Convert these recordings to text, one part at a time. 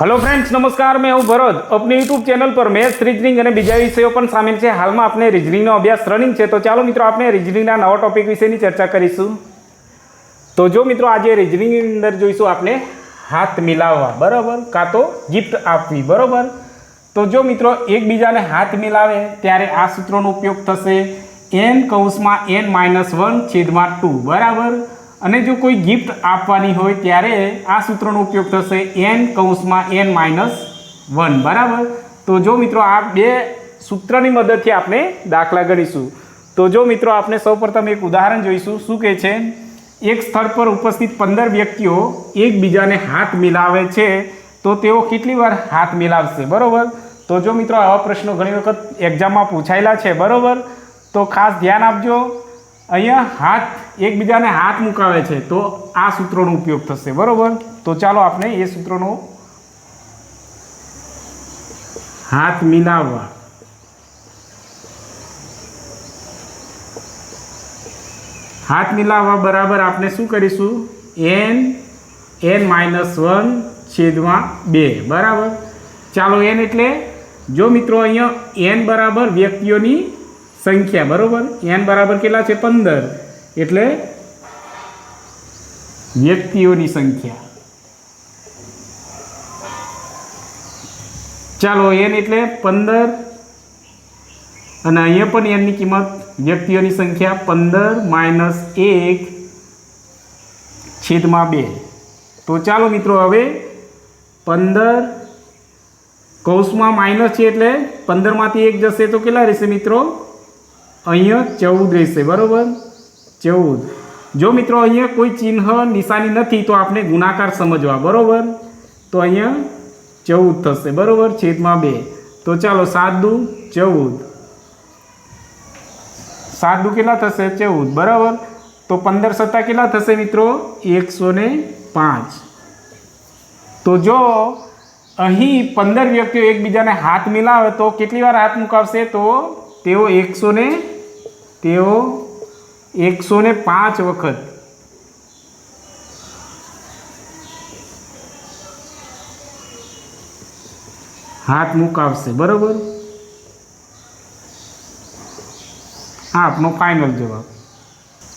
Hello friends નમસ્કાર, મેં હું ભરત. આપની યુટ્યુબ ચેનલ પર મેથ્સ રિઝનિંગ અને બીજા વિષયો પણ સામેલ છે. હાલમાં આપણે રિઝનિંગનો અભ્યાસ રનિંગ છે. તો ચાલો મિત્રો, આપણે રિઝનિંગના નવા ટોપિક વિશેની ચર્ચા કરીશું. તો જો મિત્રો, આજે રિઝનિંગની અંદર જોઈશું આપણે હાથ મિલાવવા. બરાબર? કાં તો ગિફ્ટ આપવી. બરાબર? તો જો મિત્રો, એકબીજાને હાથ મિલાવે, ત્યારે આ સૂત્રોનો ઉપયોગ થશે એન કૌંસમાં એન માઇનસ વન છેદમાં ટુ બરાબર? અને જો કોઈ ગિફ્ટ આપવાની હોય ત્યારે આ સૂત્રનો ઉપયોગ થશે એન કૌંસમાં એન માઇનસ વન બરાબર? તો જો મિત્રો આ બે સૂત્રની મદદથી આપણે દાખલા ગણીશું. તો જો મિત્રો આપણે સૌપ્રથમ એક ઉદાહરણ જોઈશું. શું કહે છે? એક સ્થળ પર ઉપસ્થિત પંદર વ્યક્તિઓ એકબીજાને હાથ મિલાવે છે, તો તેઓ કેટલી વાર હાથ મિલાવશે? બરાબર? તો જો મિત્રો આવા પ્રશ્નો ઘણી વખત એક્ઝામમાં પૂછાયેલા છે, બરાબર? તો ખાસ ધ્યાન આપજો. અહીંયા હાથ એકબીજાને હાથ મુકાવે છે, તો આ સૂત્રોનો ઉપયોગ થશે, બરાબર? તો ચાલો આપણે એ સૂત્રોનો હાથ મિલાવવા. હાથ મિલાવવા બરાબર આપણે શું કરીશું? એન એન માઇનસ વન છેદમાં બે, બરાબર? ચાલો, એન એટલે જો મિત્રો અહીંયા એન બરાબર વ્યક્તિઓની સંખ્યા, બરોબર? એન બરાબર કેટલા છે? પંદર. એટલે વ્યક્તિઓની સંખ્યા. ચાલો એન એટલે પંદર અને અહીંયા પણ એનની કિંમત વ્યક્તિઓની સંખ્યા પંદર માઇનસ એક છેદમાં બે. તો ચાલો મિત્રો, હવે પંદર કૌંસમાં માઇનસ છે એટલે પંદરમાંથી એક જશે તો કેટલા રહેશે મિત્રો? અહીંયા ચૌદ રહેશે, બરાબર? ચૌદ. જો મિત્રો અહીંયા કોઈ ચિહ્ન નિશાની નથી, તો આપણે ગુણાકાર સમજવા, બરાબર? તો અહીંયા ચૌદ થશે, બરાબર? છેદમાં બે. તો ચાલો સાત દુ ચૌદ. સાત દુ કેટલા થશે? ચૌદ, બરાબર? તો પંદર સત્તા કેટલા થશે મિત્રો? એકસો ને પાંચ. તો જો અહીં પંદર વ્યક્તિઓ એકબીજાને હાથ મિલાવે તો કેટલી વાર હાથ મુકાવશે? તો તેઓ એકસો ને તેઓ એકસો ને પાંચ વખત હાથ મુકાવશે, બરોબર? હા, આપનો ફાઇનલ જવાબ.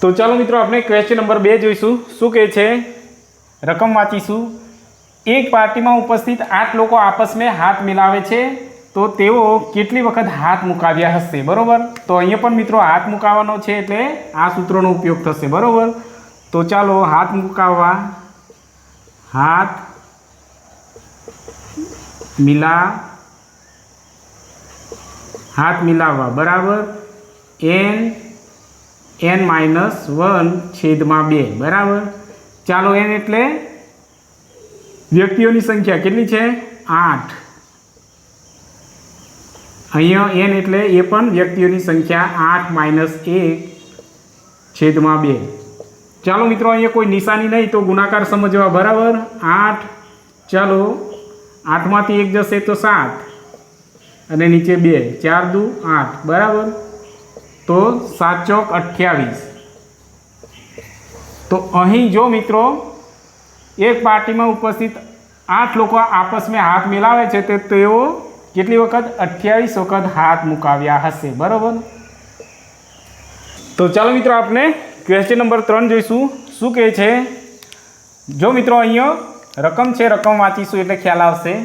તો ચાલો મિત્રો, આપણે ક્વેશ્ચન નંબર બે જોઈશું. શું કહે છે? રકમ વાંચીશું. એક પાર્ટીમાં ઉપસ્થિત આઠ લોકો આપસમાં હાથ મિલાવે છે. તો તેઓ કેટલી વખત હાથ મુકાવ્યા હશે, બરાબર? તો અહીંયા પણ મિત્રો હાથ મુકાવવાનો છે એટલે આ સૂત્રોનો ઉપયોગ થશે, બરાબર? તો ચાલો હાથ મુકાવવા. હાથ મિલા, હાથ મિલાવવા, બરાબર? એન એન માઇનસ વન છેદમાં બે, બરાબર? ચાલો એન એટલે વ્યક્તિઓની સંખ્યા કેટલી છે? આઠ. અહીંયા એન એટલે એ પણ વ્યક્તિઓની સંખ્યા આઠ માઇનસ એક છેદમાં બે. ચાલો મિત્રો, અહીંયા કોઈ નિશાની નહીં તો ગુણાકાર સમજવા બરાબર. આઠ, ચાલો, આઠમાંથી એક જશે તો સાત. અને નીચે બે, ચાર દુ, આઠ. બરાબર? તો સાત ચોક અઠ્યાવીસ. તો અહીં જો મિત્રો, એક પાર્ટીમાં ઉપસ્થિત આઠ લોકો આપસમાં હાથ મિલાવે છે, તે તેઓ કેટલી વખત? અઠ્યાવીસ વખત હાથ મુકાવ્યા હશે. બરાબર? તો ચાલો મિત્રો આપણે ક્વેશ્ચન નંબર ત્રણ જોઈશું. શું કહે છે? જો મિત્રો અહીંયા રકમ છે, રકમ વાંચીશું એટલે ખ્યાલ આવશે.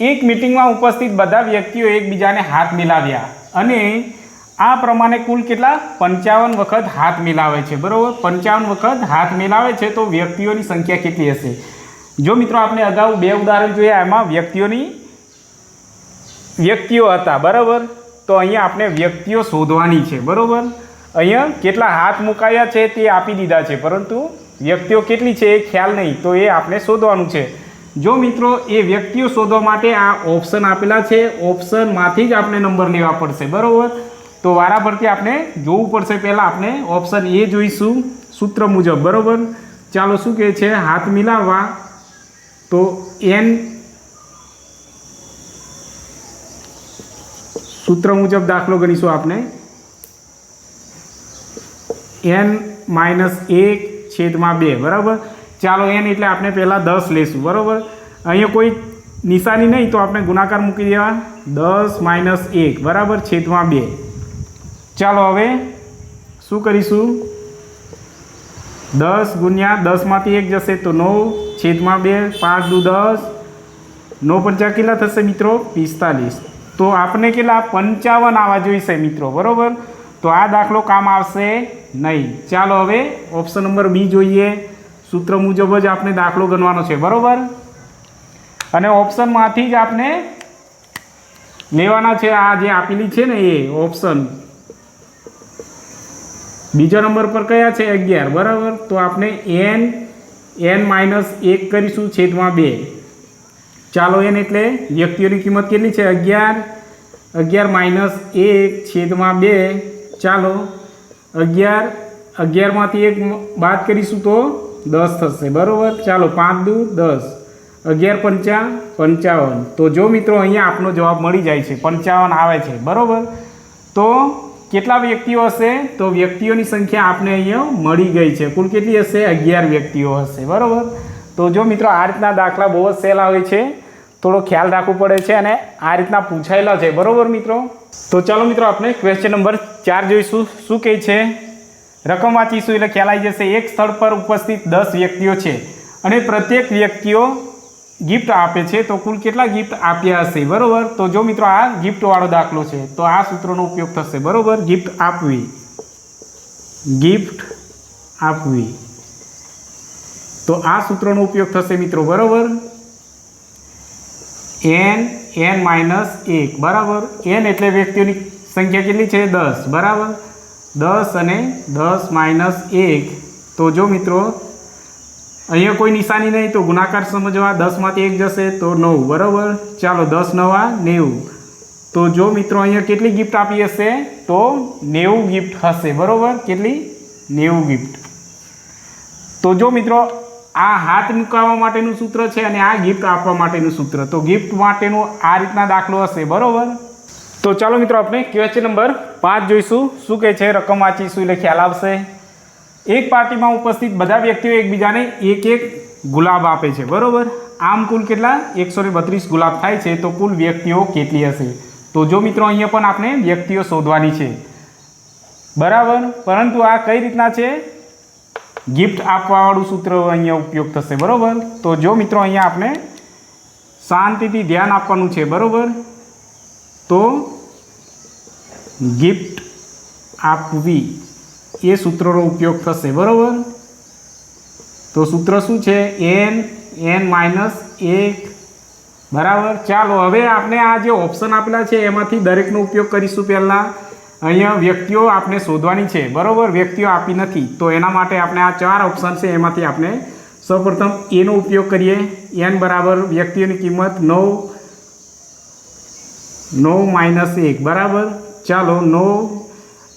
એક મિટિંગમાં ઉપસ્થિત બધા વ્યક્તિઓ એકબીજાને હાથ મિલાવ્યા અને આ પ્રમાણે કુલ કેટલા? પંચાવન વખત હાથ મિલાવે છે. બરાબર? પંચાવન વખત હાથ મિલાવે છે તો વ્યક્તિઓની સંખ્યા કેટલી હશે? જો મિત્રો આપણે અગાઉ બે ઉદાહરણ જોયા, એમાં વ્યક્તિઓની વ્યક્તિઓ હતા, બરાબર? તો અહીંયા આપણે વ્યક્તિઓ શોધવાની છે, બરાબર? અહીંયા કેટલા હાથ મુકાયા છે તે આપી દીધા છે, પરંતુ વ્યક્તિઓ કેટલી છે એ ખ્યાલ નહીં, તો એ આપણે શોધવાનું છે. જો મિત્રો, એ વ્યક્તિઓ શોધવા માટે આ ઓપ્શન આપેલા છે ઓપ્શનમાંથી જ આપણે નંબર લેવા પડશે, બરાબર? તો વારાફરતી આપણે જોવું પડશે પહેલાં આપણે ઓપ્શન એ જોઈશું, સૂત્ર મુજબ, બરાબર? ચાલો શું કહે છે? હાથ મિલાવવા, તો એન સૂત્ર મુજબ દાખલો ગણીશું આપણે. એન માઇનસ એક છેદમાં બે, બરાબર? ચાલો એન એટલે આપણે પહેલાં દસ લેશું, બરાબર? અહીંયા કોઈ નિશાની નહીં તો આપણે ગુણાકાર મૂકી દેવા દસ માઇનસ એક, બરાબર? છેદમાં બે. ચાલો હવે શું કરીશું? દસ ગુણ્યા દસમાંથી એક જશે તો નવ, છેદમાં બે, પાંચ દુ દસ. નવ પંચા કેટલા થશે મિત્રો? પિસ્તાલીસ. તો આપણે કેટલા? પંચાવન આવવા જોઈશે મિત્રો, બરાબર? તો આ દાખલો કામ આવશે નહીં. ચાલો હવે ઓપ્શન નંબર બી જોઈએ. સૂત્ર મુજબ જ આપણે દાખલો ગણવાનો છે, બરાબર? અને ઓપ્શનમાંથી જ આપણે લેવાના છે આ જે આપેલી છે ને એ ઓપ્શન. બીજા નંબર પર કયા છે? અગિયાર, બરાબર? તો આપણે એન એન માઇનસ એક કરીશું છેદમાં બે. ચાલો એન એટલે વ્યક્તિઓની કિંમત કેટલી છે? અગિયાર. અગિયાર માઇનસ એક છેદમાં બે. ચાલો, અગિયાર. અગિયારમાંથી એક બાદ કરીશું તો દસ થશે. બરાબર? ચાલો, પાંચ દૂ દસ. અગિયાર પંચા પંચાવન. તો જો મિત્રો, અહીંયા આપનો જવાબ મળી જાય છે. પંચાવન આવે છે. બરાબર? તો કેટલા વ્યક્તિઓ હશે? તો વ્યક્તિઓની સંખ્યા આપને અહીંયા મળી ગઈ છે. કુલ કેટલી હશે? અગિયાર વ્યક્તિઓ હશે. બરાબર? તો જો મિત્રો, આ રીતના દાખલા બહુ જ સહેલા હોય છે. થોડો ખ્યાલ રાખવું પડે છે અને આ રીતના પૂછાયેલા છે. બરાબર મિત્રો? તો ચાલો મિત્રો આપણે ક્વેશ્ચન નંબર ચાર જોઈશું. શું કહે છે? રકમ વાંચીશું એટલે ખ્યાલ આવી જશે. એક સ્થળ પર ઉપસ્થિત દસ વ્યક્તિઓ છે અને પ્રત્યેક વ્યક્તિઓ ગિફ્ટ આપે છે. તો કુલ કેટલા ગિફ્ટ આપ્યા હશે? બરાબર? તો જો મિત્રો આ ગિફ્ટવાળો દાખલો છે, તો આ સૂત્રનો ઉપયોગ થશે. બરોબર? ગિફ્ટ આપવી. ગિફ્ટ આપવી. તો આ સૂત્રનો ઉપયોગ થશે મિત્રો. બરોબર? એન એન માઇનસ એક, બરાબર? એન એટલે વ્યક્તિઓની સંખ્યા કેટલી છે? દસ, બરાબર? દસ અને દસ માઇનસ એક. તો જો મિત્રો, અહીંયા કોઈ નિશાની નહીં, તો ગુણાકાર સમજવા દસમાંથી એક જશે, તો નવ, બરાબર? ચાલો, દસ, નવા, નેવું. તો જો મિત્રો, અહીંયા કેટલી ગિફ્ટ આપી હશે? તો નેવું ગિફ્ટ હશે, બરાબર? કેટલી? નેવું ગિફ્ટ તો જો મિત્રો આ હાથ મૂકાવવા માટેનું સૂત્ર છે અને આ ગિફ્ટ આપવા માટેનું સૂત્ર. તો ગિફ્ટ માટેનું આ રીતના દાખલો હશે, બરાબર? તો ચાલો મિત્રો આપણે ક્વેશ્ચન નંબર પાંચ જોઈશું. શું કહે છે? રકમ વાંચીશું એટલે ખ્યાલ આવશે? એક પાર્ટીમાં ઉપસ્થિત બધા વ્યક્તિઓ એકબીજાને એક એક ગુલાબ આપે છે, બરોબર? આમ કુલ કેટલા? એકસો ને બત્રીસ ગુલાબ થાય છે, તો કુલ વ્યક્તિઓ કેટલી હશે? તો જો મિત્રો અહીંયા પણ આપણે વ્યક્તિઓ શોધવાની છે. બરાબર? પરંતુ આ કઈ રીતના છે? ગિફ્ટ આપવાવાળું સૂત્ર અહીંયા ઉપયોગ થશે, બરાબર? તો જો મિત્રો અહીંયા આપણે શાંતિથી ધ્યાન આપવાનું છે, બરાબર? તો ગિફ્ટ આપવી એ સૂત્રનો ઉપયોગ થશે, બરાબર? તો સૂત્ર શું છે? એન એન માઇનસ એક. બરાબર? ચાલો, હવે આપણે આ જે ઓપ્શન આપેલા છે, એમાંથી દરેકનો ઉપયોગ કરીશું પહેલાં. અહીંયા વ્યક્તિઓ આપણે શોધવાની છે. બરાબર? વ્યક્તિઓ આપી નથી. તો એના માટે આપણે આ ચાર ઓપ્શન છે, એમાંથી આપણે સૌપ્રથમ એનો ઉપયોગ કરીએ. એન બરાબર વ્યક્તિઓની કિંમત નવ નવ માઇનસ એક. બરાબર? ચાલો, નવ.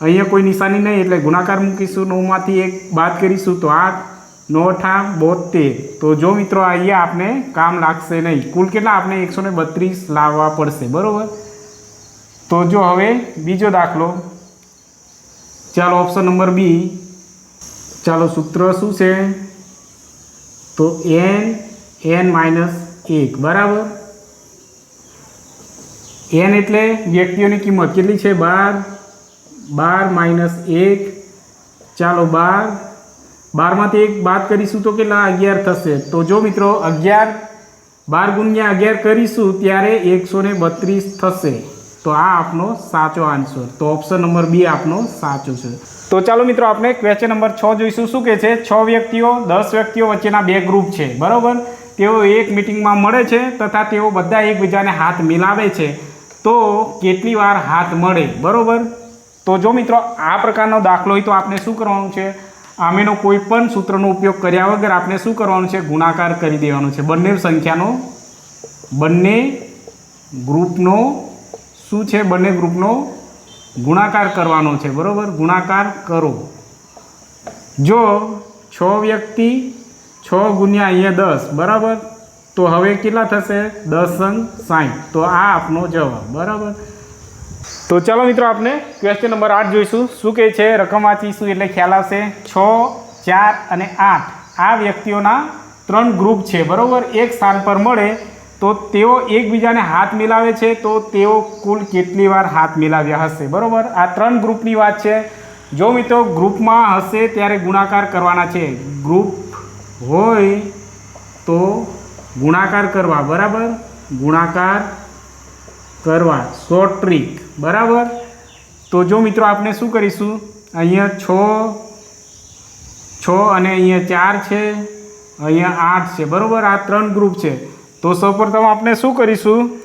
અહીંયા કોઈ નિશાની નહીં, એટલે ગુણાકાર મૂકીશું. નવમાંથી એક બાદ કરીશું તો આઠ, નવ અઠા બોતેર તો જો મિત્રો, અહીંયા આપણે કામ લાગશે નહીં. કુલ કેટલા? આપણે એકસો ને બત્રીસ લાવવા પડશે. બરાબર? તો જો હવે બીજો દાખલો. ચાલો ઓપ્શન નંબર બી ચાલો સૂત્ર શું છે? તો એન એન માઇનસ એક, બરાબર? એન એટલે વ્યક્તિઓની કિંમત કેટલી છે? બાર. બાર માઇનસ એક. ચાલો બાર. બારમાંથી એક બાદ કરીશું તો કેટલા? અગિયાર થશે. તો જો મિત્રો, અગિયાર, બાર ગુણ્યા અગિયાર કરીશું, ત્યારે એકસો બત્રીસ થશે. તો આ આપનો સાચો આન્સર તો ઓપ્શન નંબર બી આપનો સાચો છે. તો ચાલો મિત્રો, આપણે ક્વેશ્ચન નંબર છ જોઈશું. શું કે છે? છ વ્યક્તિઓ, દસ વ્યક્તિઓ વચ્ચેના બે ગ્રુપ છે. બરાબર? તેઓ એક મિટિંગમાં મળે છે તથા તેઓ બધા એકબીજાને હાથ મિલાવે છે. તો કેટલી વાર હાથ મળે? બરાબર? તો જો મિત્રો, આ પ્રકારનો દાખલો હોય તો આપણે શું કરવાનું છે? આમેનો કોઈ પણ સૂત્રનો ઉપયોગ કર્યા વગર આપણે શું કરવાનું છે? ગુણાકાર કરી દેવાનો છે. બંને સંખ્યાનો, બંને ગ્રુપનો શું છે બંને ગ્રુપનો? ગુણાકાર કરવાનો છે, બરાબર? ગુણાકાર કરો. જો છ વ્યક્તિ છ ગુણ્યા અહીંયા દસ, બરાબર? તો હવે કેટલા થશે? દસ અંક સાઠ તો આ આપનો જવાબ, બરાબર? તો ચાલો મિત્રો આપણે ક્વેશ્ચન નંબર આઠ જોઈશું. શું કહે છે? રકમ વાંચીશું એટલે ખ્યાલ આવશે. છ, ચાર અને આઠ. આ વ્યક્તિઓના ત્રણ ગ્રુપ છે, બરાબર? એક સ્થાન પર મળે તો તેઓ એકબીજાને હાથ મિલાવે છે, તો તેઓ કુલ કેટલી વાર હાથ મિલાવ્યા હશે? બરાબર? આ ત્રણ ગ્રુપની વાત છે. જો મિત્રો, ગ્રુપમાં હશે ત્યારે ગુણાકાર કરવાના છે. ગ્રુપ હોય તો ગુણાકાર કરવા, બરાબર? ગુણાકાર કરવા. શોર્ટ ટ્રીક, બરાબર? તો જો મિત્રો, આપણે શું કરીશું? અહીંયા છ છ અને અહીંયા ચાર છે. અહીંયા આઠ છે. બરાબર? આ ત્રણ ગ્રુપ છે. તો સૌપ્રથમ આપણે શું કરીશું?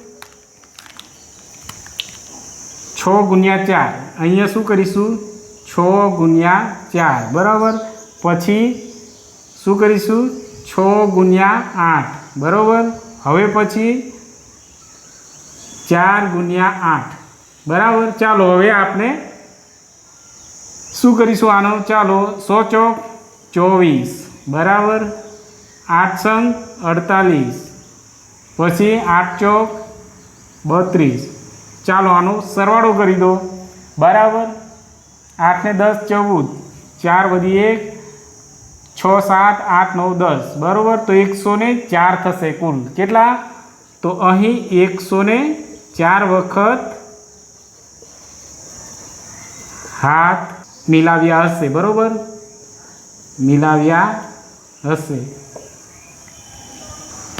છ ગુણ્યા ચાર. અહીંયા શું કરીશું? છ ગુણ્યા ચાર. બરાબર? પછી શું કરીશું? છ ગુણ્યા આઠ. બરાબર? હવે પછી ચાર ગુણ્યા આઠ. બરાબર? ચાલો, હવે આપણે શું કરીશું આનો? ચાલો સો ચોક ચોવીસ. બરાબર? આઠ સંગ અડતાલીસ. પછી આઠ ચોક, બત્રીસ. ચાલો આનો સરવાળો કરી દો. બરાબર? આઠને દસ, ચૌદ. ચાર વધી એક, છ, સાત, આઠ, નવ, દસ. બરાબર? તો એકસો ને ચાર થશે કુલ. કેટલા? તો અહીં એકસો ને ચાર વખત હાથ મિલાવ્યા હશે. બરાબર? મિલાવ્યા હશે.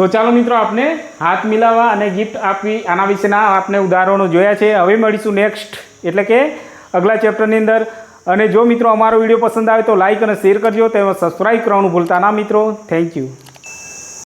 તો ચાલો મિત્રો આપણે હાથ મિલાવવા અને ગિફ્ટ આપવી, આના વિશેના આપણે ઉદાહરણો જોયા છે. હવે મળીશું નેક્સ્ટ એટલે કે અગલા ચેપ્ટરની અંદર. અને જો મિત્રો અમારો વીડિયો પસંદ આવે તો લાઇક અને શેર કરજો. તેમજ સબસ્ક્રાઈબ કરવાનું ભૂલતા ના મિત્રો. Thank you